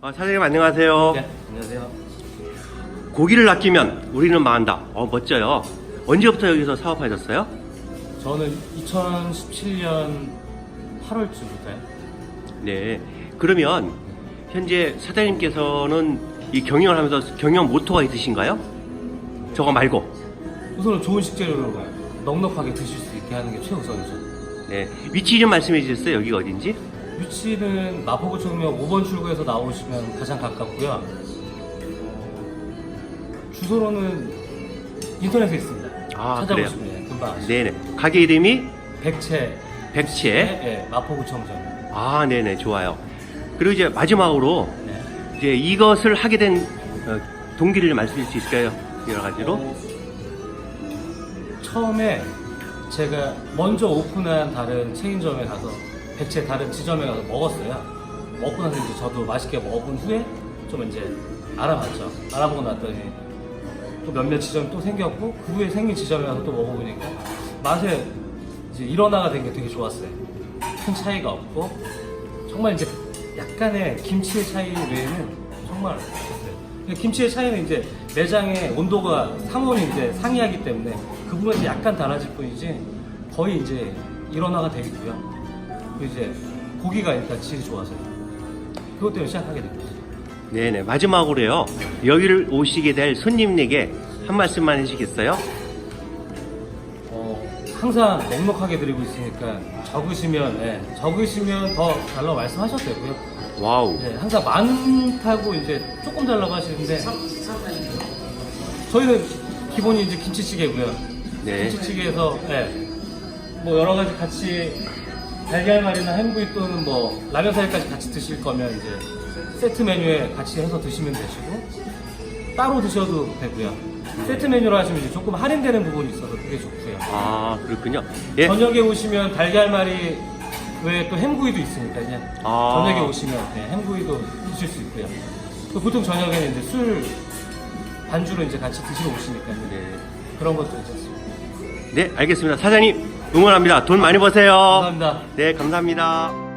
아, 사장님 안녕하세요. 네, 안녕하세요. 고기를 아끼면 우리는 망한다. 어, 멋져요. 언제부터 여기서 사업하셨어요? 저는 2017년 8월쯤부터요. 네. 그러면 현재 사장님께서는 이 경영을 하면서 경영 모토가 있으신가요? 저거 말고. 우선은 좋은 식재료로 넉넉하게 드실 수 있게 하는 게 최우선이죠. 네. 위치 좀 말씀해 주셨어요. 여기가 어딘지? 위치는 마포구청역 5번 출구에서 나오시면 가장 가깝고요. 주소로는 인터넷에 있습니다. 아, 찾아보시면 예, 금방 아시죠. 네네. 가게 이름이 백채 백채. 예, 마포구청점. 아, 네네. 좋아요. 그리고 이제 마지막으로 네. 이제 이것을 하게 된 어, 동기를 말씀해 주실 수 있을까요? 여러 가지로. 어, 처음에 제가 먼저 오픈한 다른 체인점에 가서 백채 다른 지점에 가서 먹었어요. 먹고 나서 이제 저도 맛있게 먹은 후에 좀 이제 알아봤죠. 알아보고 났더니 또 몇몇 지점이 또 생겼고 그 후에 생긴 지점에 가서 또 먹어보니까 맛에 이제 일원화가 된 게 되게 좋았어요. 큰 차이가 없고 정말 이제 약간의 김치의 차이 외에는 정말 없었어요. 김치의 차이는 이제 매장의 온도가 상온이 이제 상이하기 때문에 그 부분에서 약간 달라질 뿐이지 거의 이제 일원화가 되어 있고요. 이제 고기가 일단 질이 좋아서요. 그것 때문에 시작하게 된 거죠. 네네. 마지막으로요. 여기를 오시게 될 손님에게 한 말씀만 해주시겠어요? 어, 항상 넉넉하게 드리고 있으니까 적으시면 예, 적으시면 더 달라고 말씀하셔도 되고요. 와우. 예, 항상 많다고 이제 조금 달라고 하시는데 저희는 기본이 이제 김치찌개고요. 네. 김치찌개에서 예, 뭐 여러 가지 같이 달걀말이나 햄구이 또는 뭐 라면 사이까지 같이 드실 거면 이제 세트 메뉴에 같이 해서 드시면 되시고 따로 드셔도 되고요. 세트 메뉴로 하시면 이제 조금 할인되는 부분이 있어서 그게 좋고요. 아, 그렇군요. 예. 저녁에 오시면 달걀말이 외에 또 햄구이도 있으니까 요. 아. 저녁에 오시면 네, 햄구이도 드실 수 있고요. 또 보통 저녁에는 이제 술 반주로 이제 같이 드시러 오시니까요. 네. 그런 것도 있었습니다. 네, 알겠습니다. 사장님, 응원합니다. 돈 많이 버세요. 감사합니다. 네, 감사합니다.